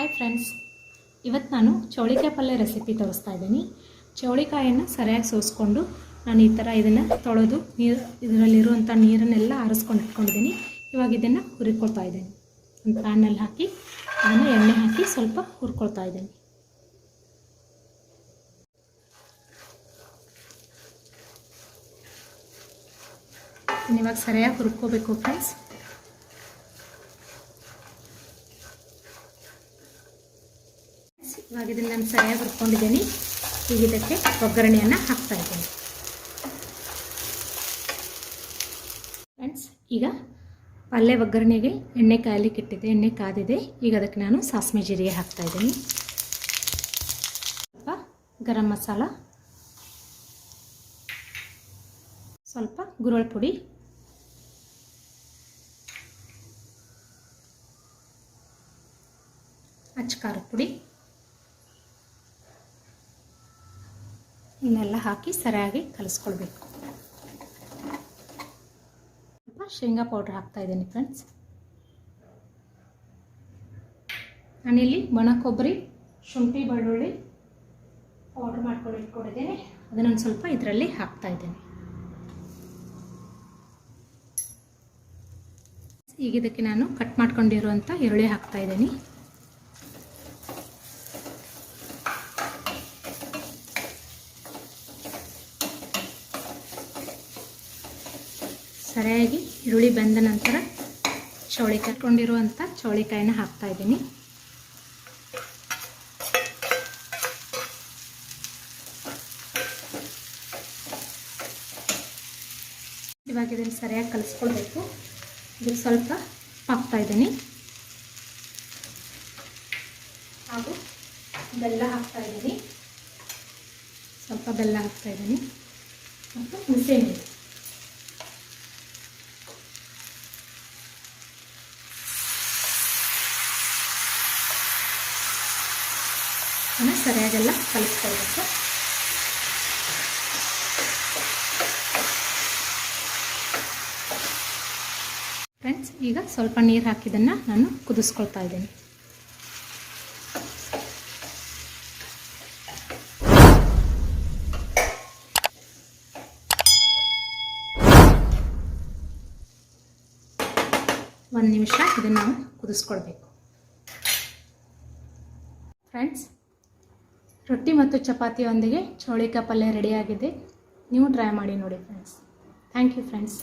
Hi friends ಇವತ್ತು ನಾನು ಚೌಳಿಕಾಯಿ ಪಲ್ಯ ರೆಸಿಪಿ ತೋರಿಸ್ತಾ ಇದ್ದೀನಿ. ಚೌಳಿಕಾಯನ್ನು ಸರಿಯಾಗಿ ಸೋಸ್ಕೊಂಡು ನಾನು ಈ ಥರ ಇದನ್ನು ತೊಳೆದು ನೀರು ಇದರಲ್ಲಿರುವಂಥ ನೀರನ್ನೆಲ್ಲ ಆರಿಸ್ಕೊಂಡು ಇಟ್ಕೊಂಡಿದ್ದೀನಿ. ಇವಾಗ ಇದನ್ನು ಹುರಿಕೊಳ್ತಾ ಇದ್ದೀನಿ. ಒಂದು ಪ್ಯಾನಲ್ಲಿ ಹಾಕಿ, ಅದನ್ನು ಎಣ್ಣೆ ಹಾಕಿ ಸ್ವಲ್ಪ ಹುರ್ಕೊಳ್ತಾ ಇದ್ದೀನಿ. ಇವಾಗ ಸರಿಯಾಗಿ ಹುರ್ಕೋಬೇಕು ಫ್ರೆಂಡ್ಸ್ ಇವಾಗ ಇದನ್ನು ನಾನು ಸರಿಯಾಗಿ ಹುರ್ಕೊಂಡಿದ್ದೀನಿ ಈಗ ಇದಕ್ಕೆ ಒಗ್ಗರಣೆಯನ್ನು ಹಾಕ್ತಾ ಇದ್ದೀನಿ. ಫ್ರೆಂಡ್ಸ್ ಈಗ ಪಲ್ಯ ಒಗ್ಗರಣೆಗೆ ಎಣ್ಣೆ ಕಾಯಲಿಕ್ಕೆ ಇಟ್ಟಿದ್ದೆ, ಎಣ್ಣೆ ಕಾದಿದೆ. ಈಗ ಅದಕ್ಕೆ ನಾನು ಸಾಸಿವೆ ಜೀರಿಗೆ ಹಾಕ್ತಾ ಇದ್ದೀನಿ. ಸ್ವಲ್ಪ ಗರಂ ಮಸಾಲ, ಸ್ವಲ್ಪ ಗುರುಳ್ ಪುಡಿ ಅಚ್ಕಾರ ಪುಡಿ. ಇವನ್ನೆಲ್ಲ ಹಾಕಿ ಸರಿಯಾಗಿ ಕಲಿಸ್ಕೊಳ್ಬೇಕು. ಸ್ವಲ್ಪ ಶೇಂಗಾ ಪೌಡ್ರ್ ಹಾಕ್ತಾ ಇದ್ದೀನಿ ಫ್ರೆಂಡ್ಸ್. ನಾನಿಲ್ಲಿ ಒಣ ಕೊಬ್ಬರಿ ಶುಂಠಿ ಬೆಳ್ಳುಳ್ಳಿ ಪೌಡ್ರ್ ಮಾಡ್ಕೊಂಡು ಇಟ್ಕೊಂಡಿದ್ದೀನಿ. ಅದನ್ನೊಂದು ಸ್ವಲ್ಪ ಇದರಲ್ಲಿ ಹಾಕ್ತಾ ಇದ್ದೇನೆ. ಈಗ ಇದಕ್ಕೆ ನಾನು ಕಟ್ ಮಾಡ್ಕೊಂಡಿರುವಂಥ ಈರುಳ್ಳಿ ಹಾಕ್ತಾ ಸರಿಯಾಗಿ ಈರುಳ್ಳಿ ಬೆಂದ ನಂತರ ಚೌಳಿಕಾಯಿ ಇಟ್ಕೊಂಡಿರುವಂಥ ಚೌಳಿಕಾಯಿನ ಹಾಕ್ತಾ ಇದ್ದೀನಿ. ಇವಾಗ ಇದನ್ನು ಸರಿಯಾಗಿ ಕಲಿಸ್ಕೊಳ್ಬೇಕು. ಇದು ಸ್ವಲ್ಪ ಹಾಕ್ತಾ ಇದ್ದೀನಿ. ಹಾಗೂ ಬೆಲ್ಲ ಹಾಕ್ತಾ ಇದ್ದೀನಿ. ಸ್ವಲ್ಪ ಬೆಲ್ಲ ಹಾಕ್ತಾ ಇದ್ದೀನಿ. ಮತ್ತು ಹುಣಸೆಹಣ್ಣು ಅದನ್ನು ಸರಿಯಾಗೆಲ್ಲ ಕಲಿಸ್ಕೊಳ್ಬೇಕು ಫ್ರೆಂಡ್ಸ್ ಈಗ ಸ್ವಲ್ಪ ನೀರು ಹಾಕಿದ್ದನ್ನು ನಾನು ಕುದಿಸ್ಕೊಳ್ತಾ ಇದ್ದೀನಿ. ಒಂದು ನಿಮಿಷ ಇದನ್ನು ನಾವು ಕುದಿಸ್ಕೊಳ್ಬೇಕು. ಫ್ರೆಂಡ್ಸ್ ರೊಟ್ಟಿ ಮತ್ತು ಚಪಾತಿಯೊಂದಿಗೆ ಚೌಳಿಕಾಯಿ ಪಲ್ಯ ರೆಡಿಯಾಗಿದೆ. ನೀವು ಟ್ರೈ ಮಾಡಿ ನೋಡಿ ಫ್ರೆಂಡ್ಸ್ ಥ್ಯಾಂಕ್ ಯು ಫ್ರೆಂಡ್ಸ್